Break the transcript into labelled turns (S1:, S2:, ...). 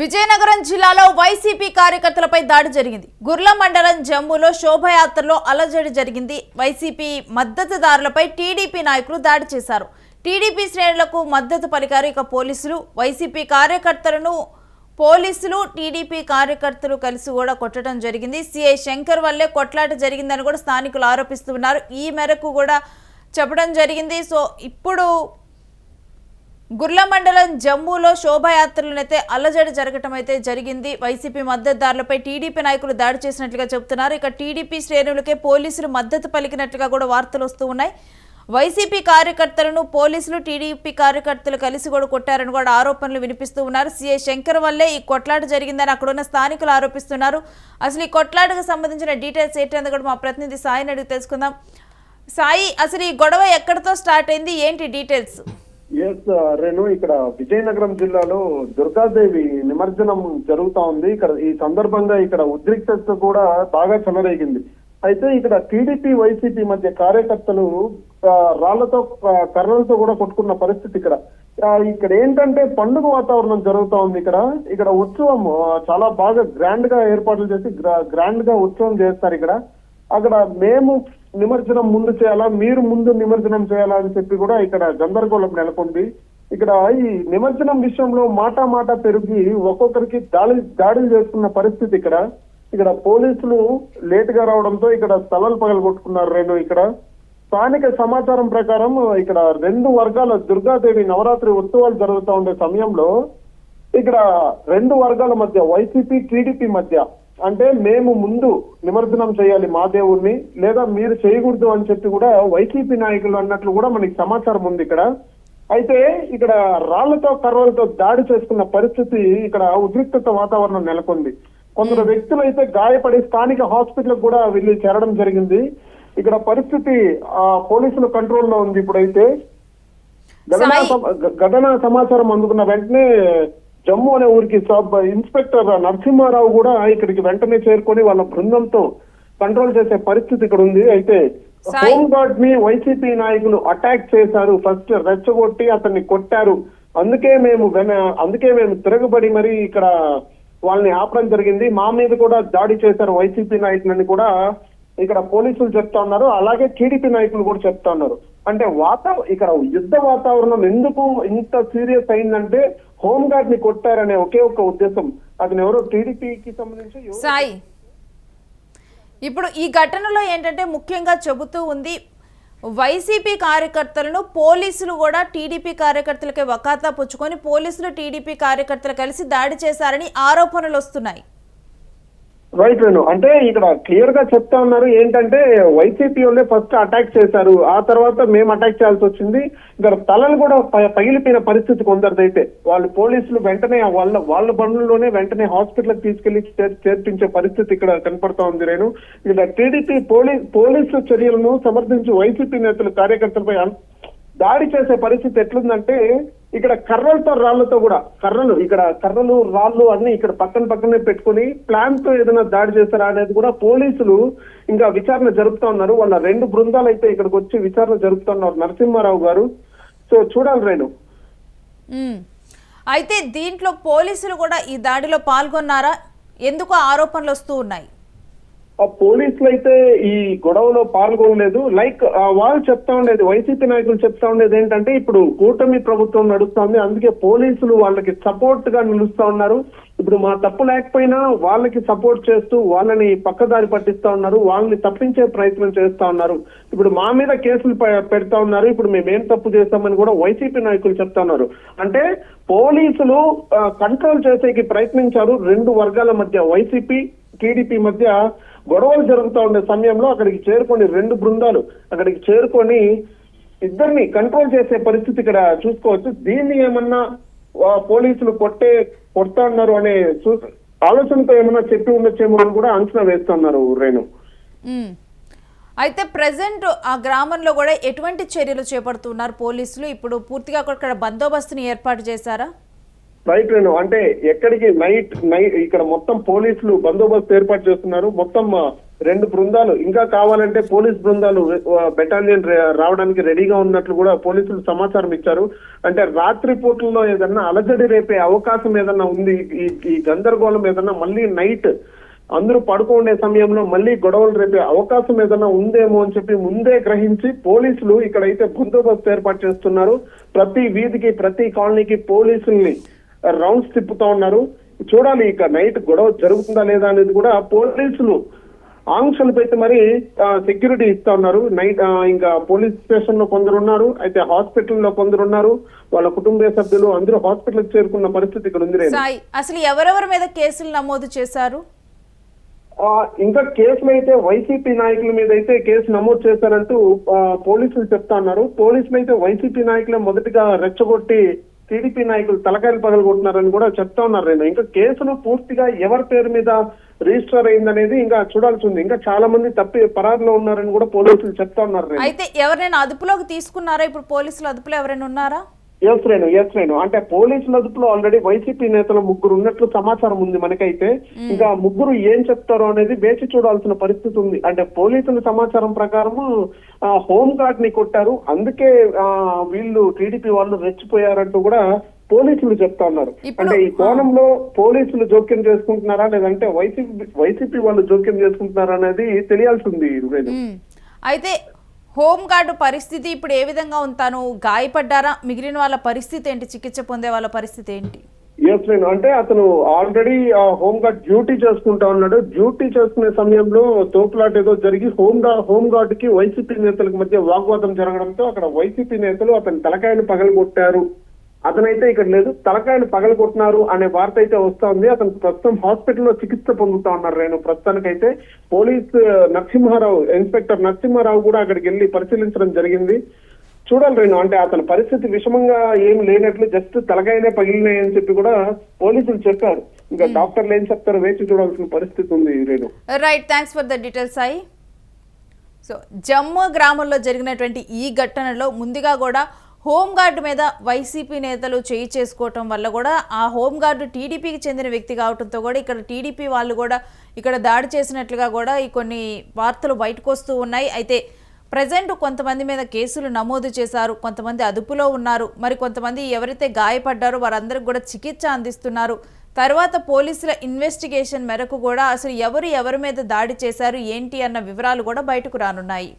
S1: విజయనగరం జిల్లాలో వైసీపీ కార్యకర్తలపై దాడి జరిగింది. గుర్ల మండలం జమ్ములో శోభయాత్రలో అలజడి జరిగింది. వైసీపీ మద్దతుదారులపై టీడీపీ నాయకులు దాడి చేశారు. టీడీపీ శ్రేణులకు మద్దతు పలికారు ఇక పోలీసులు. వైసీపీ కార్యకర్తలను పోలీసులు టీడీపీ కార్యకర్తలు కలిసి కూడా కొట్టడం జరిగింది. సిఐ శంకర్ వల్లే కొట్లాట జరిగిందని కూడా స్థానికులు ఆరోపిస్తున్నారు. ఈ మేరకు కూడా చెప్పడం జరిగింది. సో ఇప్పుడు గుర్ల మండలం జమ్మూలో శోభాయాత్రలనైతే అల్లజడి జరగటం అయితే జరిగింది. వైసీపీ మద్దతుదారులపై టీడీపీ నాయకులు దాడి చేసినట్లుగా చెబుతున్నారు. ఇక టీడీపీ శ్రేణులకే పోలీసులు మద్దతు పలికినట్లుగా కూడా వార్తలు వస్తూ ఉన్నాయి. వైసీపీ కార్యకర్తలను పోలీసులు టీడీపీ కార్యకర్తలు కలిసి కూడా కొట్టారని కూడా ఆరోపణలు వినిపిస్తూ ఉన్నారు. సీఐ శంకర్ వల్లే ఈ కొట్లాట జరిగిందని అక్కడున్న స్థానికులు ఆరోపిస్తున్నారు. అసలు ఈ కొట్లాటకు సంబంధించిన డీటెయిల్స్ ఏంటంటే కూడా మా ప్రతినిధి సాయిని అడిగి తెలుసుకుందాం. సాయి అసలు ఈ గొడవ ఎక్కడితో స్టార్ట్ అయింది? ఏంటి డీటెయిల్స్?
S2: ఎస్ రేణు ఇక్కడ విజయనగరం జిల్లాలో దుర్గాదేవి నిమజ్జనం జరుగుతా ఉంది. ఇక్కడ ఈ సందర్భంగా ఇక్కడ ఉద్రిక్తత కూడా బాగా చెలరేగింది. అయితే ఇక్కడ టీడీపీ వైసీపీ మధ్య కార్యకర్తలు రాళ్ళతో కర్రలతో కూడా కొట్టుకున్న పరిస్థితి ఇక్కడ. ఇక్కడ ఏంటంటే పండుగ వాతావరణం జరుగుతా ఉంది ఇక్కడ. ఇక్కడ ఉత్సవం చాలా బాగా గ్రాండ్గా ఏర్పాట్లు చేసి గ్రాండ్గా ఉత్సవం చేస్తారు ఇక్కడ. అక్కడ మేము నిమజ్జనం ముందు చేయాలా? మీరు ముందు నిమజ్జనం చేయాలా అని చెప్పి కూడా ఇక్కడ గందరగోళం నెలకొంది. ఇక్కడ ఈ నిమజ్జనం విషయంలో మాట మాట పెరిగి ఒక్కొక్కరికి దాడి దాడులు చేసుకున్న పరిస్థితి ఇక్కడ. ఇక్కడ పోలీసులు లేట్గా రావడంతో ఇక్కడ స్థలాలు పగలగొట్టుకున్నారు రెండు ఇక్కడ. స్థానిక సమాచారం ప్రకారం ఇక్కడ రెండు వర్గాల దుర్గాదేవి నవరాత్రి ఉత్సవాలు జరుగుతూ ఉండే సమయంలో ఇక్కడ రెండు వర్గాల మధ్య వైసీపీ టీడీపీ మధ్య అంటే మేము ముందు నిమజ్జనం చేయాలి మా దేవుణ్ణి లేదా మీరు చేయకూడదు అని చెప్పి కూడా వైసీపీ నాయకులు అన్నట్లు కూడా మనకి సమాచారం ఉంది ఇక్కడ. అయితే ఇక్కడ రాళ్ళతో కర్రలతో దాడి చేసుకున్న పరిస్థితి ఇక్కడ ఉద్రిక్తత వాతావరణం నెలకొంది. కొందరు వ్యక్తులు అయితే గాయపడి స్థానిక హాస్పిటల్ కూడా వెళ్ళి చేరడం జరిగింది. ఇక్కడ పరిస్థితి ఆ పోలీసుల కంట్రోల్లో ఉంది ఇప్పుడైతే. ఘటనా సమాచారం అందుకున్న వెంటనే జమ్మూ అనే ఊరికి సబ్ ఇన్స్పెక్టర్ నరసింహారావు కూడా ఇక్కడికి వెంటనే చేరుకొని వాళ్ళ బృందంతో కంట్రోల్ చేసే పరిస్థితి ఇక్కడ ఉంది. అయితే. హోమ్ గార్డ్ని వైసీపీ నాయకులు అటాక్ చేశారు. ఫస్ట్ రెచ్చగొట్టి అతన్ని కొట్టారు. అందుకే మేము వెన- అందుకే మేము తిరగబడి మరి ఇక్కడ వాళ్ళని ఆపడం జరిగింది. మా మీద కూడా దాడి చేశారు వైసీపీ నాయకులని కూడా ఇక్కడ పోలీసులు చెప్తా ఉన్నారు. అలాగే టీడీపీ నాయకులు కూడా చెప్తా ఉన్నారు. అంటే వాతావరణం ఇక్కడ యుద్ధ వాతావరణం ఎందుకు ఇంత సీరియస్ అయిందంటే హోమ్ గార్డ్ని కొట్టారనే ఒకే ఒక ఉద్దేశం. అతను ఎవరో టీడీపీకి సంబంధించి
S1: సాయి ఇప్పుడు ఈ ఘటనలో ఏంటంటే ముఖ్యంగా చెబుతూ ఉంది వైసీపీ కార్యకర్తలను పోలీసులు కూడా టీడీపీ కార్యకర్తలకే వకాతా పుచ్చుకొని పోలీసులు టీడీపీ కార్యకర్తలు కలిసి దాడి చేశారని ఆరోపణలు వస్తున్నాయి.
S2: రైట్ వేణు అంటే ఇక్కడ క్లియర్గా చెప్తా ఉన్నారు ఏంటంటే వైసీపీ వాళ్ళే ఫస్ట్ అటాక్ చేశారు. ఆ తర్వాత మేము అటాక్ చేయాల్సి వచ్చింది. ఇక్కడ తలలు కూడా ప- పగిలిపోయిన పరిస్థితి కొందరిదైతే. వాళ్ళు పోలీసులు వెంటనే వాళ్ళ వాళ్ళ బండ్లలోనే వెంటనే హాస్పిటల్ తీసుకెళ్ళి చేర్పించే పరిస్థితి ఇక్కడ కనపడతా ఉంది నేను ఇక్కడ టీడీపీ పోలీస్ పోలీసుల చర్యలను సమర్థించి వైసీపీ నేతలు కార్యకర్తలపై దాడి చేసే పరిస్థితి ఎట్లుందంటే ఇక్కడ కర్రలతో రాళ్ళతో కూడా కర్రలు ఇక్కడ కర్రలు రాళ్ళు అన్ని ఇక్కడ పక్కన పక్కనే పెట్టుకొని ప్లాన్తో ఏదైనా దాడి చేస్తారా అనేది కూడా పోలీసులు ఇంకా విచారణ జరుపుతా ఉన్నారు. వాళ్ళ రెండు బృందాలు అయితే ఇక్కడికి వచ్చి విచారణ జరుపుతా ఉన్నారు. నరసింహారావు గారు. సో చూడాలి రేణు.
S1: అయితే దీంట్లో పోలీసులు కూడా ఈ దాడిలో పాల్గొన్నారా? ఎందుకు ఆరోపణలు వస్తూ ఉన్నాయి?
S2: పోలీసులు అయితే ఈ గొడవలో పాల్గొనలేదు. లైక్ వాళ్ళు చెప్తా ఉండేది వైసీపీ నాయకులు చెప్తా ఉండేది ఏంటంటే ఇప్పుడు కూటమి ప్రభుత్వం నడుస్తుంది అందుకే పోలీసులు వాళ్ళకి సపోర్ట్గా నిలుస్తా ఉన్నారు. ఇప్పుడు మా తప్పు లేకపోయినా వాళ్ళకి సపోర్ట్ చేస్తూ వాళ్ళని పక్కదారి పట్టిస్తా ఉన్నారు వాళ్ళని తప్పించే ప్రయత్నం చేస్తా ఉన్నారు. ఇప్పుడు మా మీద కేసులు పె- పెడతా ఉన్నారు ఇప్పుడు మేమేం తప్పు చేస్తామని కూడా వైసీపీ నాయకులు చెప్తా ఉన్నారు. అంటే పోలీసులు కంట్రోల్ చేసేకి ప్రయత్నించారు రెండు వర్గాల మధ్య వైసీపీ టీడీపీ మధ్య. గొడవలు జరుగుతూ ఉండే సమయంలో అక్కడికి చేరుకొని రెండు బృందాలు అక్కడికి చేరుకొని ఇద్దరిని కంట్రోల్ చేసే పరిస్థితి ఇక్కడ చూసుకోవచ్చు. దీన్ని ఏమన్నా పోలీసులు కొట్టే కొడతా ఉన్నారు అనే చూ- ఆలోచనతో ఏమన్నా చెప్పి ఉండొచ్చేమో అని కూడా అంచనా వేస్తున్నారు రేణు.
S1: అయితే ప్రజెంట్ ఆ గ్రామంలో కూడా ఎటువంటి చర్యలు చేపడుతున్నారు పోలీసులు? ఇప్పుడు పూర్తిగా అక్కడ బందోబస్తుని ఏర్పాటు చేశారా?
S2: రైట్ రేణు అంటే ఎక్కడికి నైట్ నైట్ ఇక్కడ మొత్తం పోలీసులు బందోబస్తు ఏర్పాటు చేస్తున్నారు. మొత్తం రెండు బృందాలు. ఇంకా కావాలంటే పోలీస్ బృందాలు బెటాలియన్ రావడానికి రెడీగా ఉన్నట్లు కూడా పోలీసులు సమాచారం ఇచ్చారు. అంటే రాత్రి పూటల్లో ఏదన్నా అలజడి రేపే అవకాశం ఏదన్నా ఉంది ఈ ఈ గందరగోళం ఏదన్నా మళ్ళీ నైట్ అందరూ పడుకుండే సమయంలో మళ్ళీ గొడవలు రేపే అవకాశం ఏదైనా ఉందేమో అని చెప్పి ముందే గ్రహించి పోలీసులు ఇక్కడైతే బందోబస్తు ఏర్పాటు చేస్తున్నారు. ప్రతి వీధికి ప్రతి కాలనీకి పోలీసుల్ని రౌండ్స్ తిప్పుతా ఉన్నారు. చూడాలి ఇక నైట్ గొడవ జరుగుతుందా లేదా అనేది కూడా పోలీసులు ఆంక్షలు పెట్టి మరి సెక్యూరిటీ ఇస్తా ఉన్నారు. నైట్ ఇంకా పోలీస్ స్టేషన్లో కొందరు ఉన్నారు. అయితే హాస్పిటల్లో కొందరు ఉన్నారు. వాళ్ళ కుటుంబ సభ్యులు అందరూ హాస్పిటల్ చేరుకున్న పరిస్థితి ఇక్కడ ఉంది
S1: అసలు ఎవరెవరి మీద కేసులు నమోదు చేశారు?
S2: ఇంకా కేసులు అయితే వైసీపీ నాయకుల మీద అయితే కేసు నమోదు చేశారంటూ పోలీసులు చెప్తా ఉన్నారు. పోలీసులు అయితే వైసీపీ నాయకులే మొదటిగా రెచ్చగొట్టి టీడీపీ నాయకులు తలకాయలు పగలగొట్టినారని కూడా చెప్తా ఉన్నారు నేను ఇంకా కేసులు పూర్తిగా ఎవరి పేరు మీద రిజిస్టర్ అయిందనేది ఇంకా చూడాల్సి ఉంది. ఇంకా చాలా మంది తప్పి పరారులో ఉన్నారని కూడా పోలీసులు చెప్తా ఉన్నారు
S1: అయితే ఎవరైనా అదుపులోకి తీసుకున్నారా? ఇప్పుడు పోలీసులు అదుపులో ఎవరైనా ఉన్నారా?
S2: Yes Renu yes Renu. అంటే పోలీసుల అదుపులో ఆల్రెడీ వైసీపీ నేతలు ముగ్గురు ఉన్నట్లు సమాచారం ఉంది మనకైతే. ఇంకా ముగ్గురు ఏం చెప్తారో అనేది వేచి చూడాల్సిన పరిస్థితి ఉంది. అంటే పోలీసుల సమాచారం ప్రకారం హోమ్ గార్డ్ని కొట్టారు. అందుకే ఆ, వీళ్ళు టీడీపీ వాళ్ళు రెచ్చిపోయారంటూ కూడా పోలీసులు చెప్తా ఉన్నారు. అంటే ఈ కోణంలో పోలీసులు జోక్యం చేసుకుంటున్నారా? లేదంటే వైసీపీ వైసీపీ వాళ్ళు జోక్యం చేసుకుంటున్నారా అనేది తెలియాల్సి ఉంది రేణు.
S1: మ్మ్. అయితే హోమ్ గార్డు పరిస్థితి ఇప్పుడు ఏ విధంగా ఉంటాను గాయపడ్డారా? మిగిలిన వాళ్ళ పరిస్థితి ఏంటి? చికిత్స పొందే వాళ్ళ పరిస్థితి ఏంటి?
S2: ఎస్ నేను అంటే అతను ఆల్రెడీ హోమ్ గార్డ్ డ్యూటీ చేసుకుంటా ఉన్నాడు. డ్యూటీ చేసుకునే సమయంలో తోపులాట ఏదో జరిగి హోమ్ గార్డ్ హోమ్ గార్డ్కి వైసీపీ నేతలకు మధ్య వాగ్వాదం జరగడంతో అక్కడ వైసీపీ నేతలు అతని తలకాయను పగలగొట్టారు. అతనైతే ఇక్కడ లేదు. తలకాయను పగలగొట్టినారు అనే వార్త అయితే వస్తా ఉంది అతను ప్రస్తుతం హాస్పిటల్లో చికిత్స పొందుతా ఉన్నారు నేను ప్రస్తుతానికైతే పోలీస్ నరసింహారావు ఇన్స్పెక్టర్ నరసింహారావు కూడా అక్కడికి వెళ్ళి పరిశీలించడం జరిగింది. చూడాలి రేణు అంటే అతని పరిస్థితి విషమంగా ఏం లేనట్లు జస్ట్ తలకాయనే పగిలినాయి అని చెప్పి కూడా పోలీసులు చెప్పారు. ఇంకా డాక్టర్లు ఏం చెప్తారో వేచి చూడాల్సిన పరిస్థితి ఉంది Renu.
S1: Right thanks for the details Sai. So Jammu గ్రామంలో జరిగినటువంటి ఈ ఘటనలో ముందుగా కూడా హోంగార్డు మీద వైసీపీ నేతలు చేయి చేసుకోవటం వల్ల కూడా ఆ హోంగార్డు టీడీపీకి చెందిన వ్యక్తి కావడంతో కూడా ఇక్కడ టీడీపీ వాళ్ళు కూడా ఇక్కడ దాడి చేసినట్లుగా కూడా ఈ కొన్ని వార్తలు బయటకు వస్తూ ఉన్నాయి. అయితే ప్రజెంట్ కొంతమంది మీద కేసులు నమోదు చేశారు. కొంతమంది అదుపులో ఉన్నారు. మరి కొంతమంది ఎవరైతే గాయపడ్డారో వారందరికి కూడా చికిత్స అందిస్తున్నారు. తర్వాత పోలీసుల ఇన్వెస్టిగేషన్ మేరకు కూడా అసలు ఎవరు ఎవరి మీద దాడి చేశారు? ఏంటి? అన్న వివరాలు కూడా బయటకు రానున్నాయి.